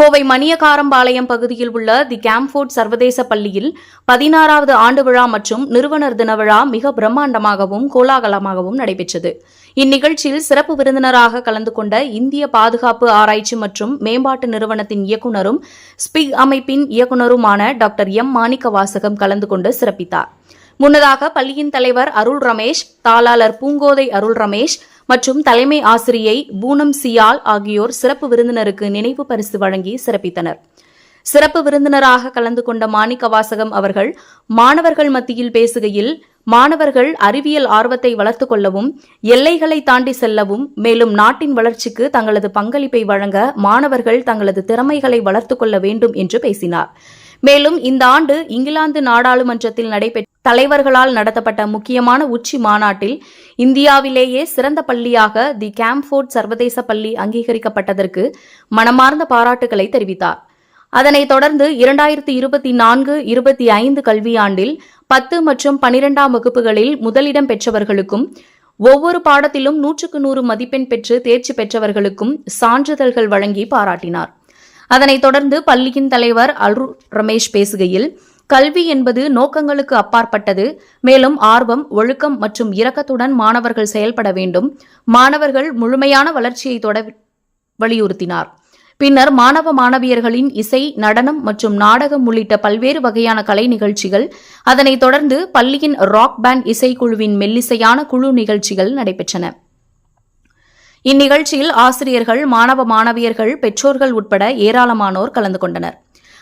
கோவை மணியகாரம்பாளையம் பகுதியில் உள்ள தி கேம்ஃபோர்ட் சர்வதேச பள்ளியில் பதினாறாவது ஆண்டு விழா மற்றும் நிறுவனர் தின விழா மிக பிரம்மாண்டமாகவும் கோலாகலமாகவும் நடைபெற்றது. இந்நிகழ்ச்சியில் சிறப்பு விருந்தினராக கலந்து கொண்ட இந்திய பாதுகாப்பு ஆராய்ச்சி மற்றும் மேம்பாட்டு நிறுவனத்தின் இயக்குநரும் ஸ்பிக் அமைப்பின் இயக்குநருமான டாக்டர் எம் மாணிக்கவாசகம் கலந்து கொண்டு சிறப்பித்தார். முன்னதாக பள்ளியின் தலைவர் அருள் ரமேஷ் தாளாளர் பூங்கோதை அருள் ரமேஷ் மற்றும் தலைமை ஆசிரியை பூனம் சியால் ஆகியோர் சிறப்பு விருந்தினருக்கு நினைவு பரிசு வழங்கி சிறப்பித்தனர். சிறப்பு விருந்தினராக கலந்து கொண்ட மாணிக்க வாசகம் அவர்கள் மாணவர்கள் மத்தியில் பேசுகையில் மாணவர்கள் அறிவியல் ஆர்வத்தை வளர்த்துக் கொள்ளவும் எல்லைகளை தாண்டி செல்லவும் மேலும் நாட்டின் வளர்ச்சிக்கு தங்களது பங்களிப்பை வழங்க மாணவர்கள் தங்களது திறமைகளை வளர்த்துக் கொள்ள வேண்டும் என்று பேசினார். மேலும் இந்த ஆண்டு இங்கிலாந்து நாடாளுமன்றத்தில் நடைபெற்ற தலைவர்களால் நடத்தப்பட்ட முக்கியமான உச்சி மாநாட்டில் இந்தியாவிலேயே சிறந்த பள்ளியாக தி கேம்ஃபோர்ட் சர்வதேச பள்ளி அங்கீகரிக்கப்பட்டதற்கு மனமார்ந்த பாராட்டுகளை தெரிவித்தார். அதனைத் தொடர்ந்து இரண்டாயிரத்தி இருபத்தி நான்கு இருபத்தி ஐந்து கல்வியாண்டில் பத்து மற்றும் பனிரெண்டாம் வகுப்புகளில் முதலிடம் பெற்றவர்களுக்கும் ஒவ்வொரு பாடத்திலும் நூற்றுக்கு நூறு மதிப்பெண் பெற்று தேர்ச்சி பெற்றவர்களுக்கும் சான்றிதழ்கள் வழங்கி பாராட்டினார். அதனைத் தொடர்ந்து பள்ளியின் தலைவர் அருள் ரமேஷ் பேசுகையில் கல்வி என்பது நோக்கங்களுக்கு அப்பாற்பட்டது. மேலும் ஆர்வம் ஒழுக்கம் மற்றும் இரக்கத்துடன் மாணவர்கள் செயல்பட வேண்டும். மாணவர்கள் முழுமையான வளர்ச்சியை தொட வலியுறுத்தினார். பின்னர் மாணவ மாணவியர்களின் இசை நடனம் மற்றும் நாடகம் உள்ளிட்ட பல்வேறு வகையான கலை நிகழ்ச்சிகள் அதனைத் தொடர்ந்து பள்ளியின் ராக் பேண்ட் இசைக்குழுவின் மெல்லிசையான குழு நிகழ்ச்சிகள் நடைபெற்றன. இந்நிகழ்ச்சியில் ஆசிரியர்கள் மாணவ மாணவியர்கள் பெற்றோர்கள் உட்பட ஏராளமானோர் கலந்து கொண்டனர்.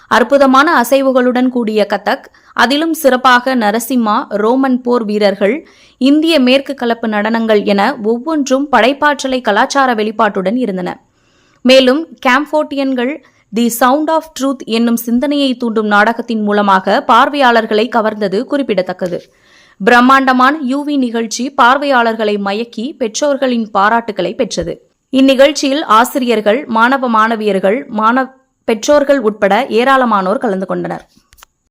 அற்புதமான அசைவுகளுடன் கூடிய கதக் அதிலும் சிறப்பாக நரசிம்மா ரோமன் போர் வீரர்கள் இந்திய மேற்கு கலப்பு நடனங்கள் என ஒவ்வொன்றும் படைப்பாற்றலை கலாச்சார வெளிப்பாட்டுடன் இருந்தன. மேலும் கேம்ஃபோர்டியன்கள் தி சவுண்ட் ஆஃப் ட்ரூத் என்னும் சிந்தனையை தூண்டும் நாடகத்தின் மூலமாக பார்வையாளர்களை கவர்ந்தது குறிப்பிடத்தக்கது. பிரம்மாண்டமான யூவி நிகழ்ச்சி பார்வையாளர்களை மயக்கி பெற்றோர்களின் பாராட்டுகளை பெற்றது. இந்நிகழ்ச்சியில் ஆசிரியர்கள் மாணவ மாணவியர்கள் மாணவ பெற்றோர்கள் உட்பட ஏராளமானோர் கலந்து கொண்டனர்.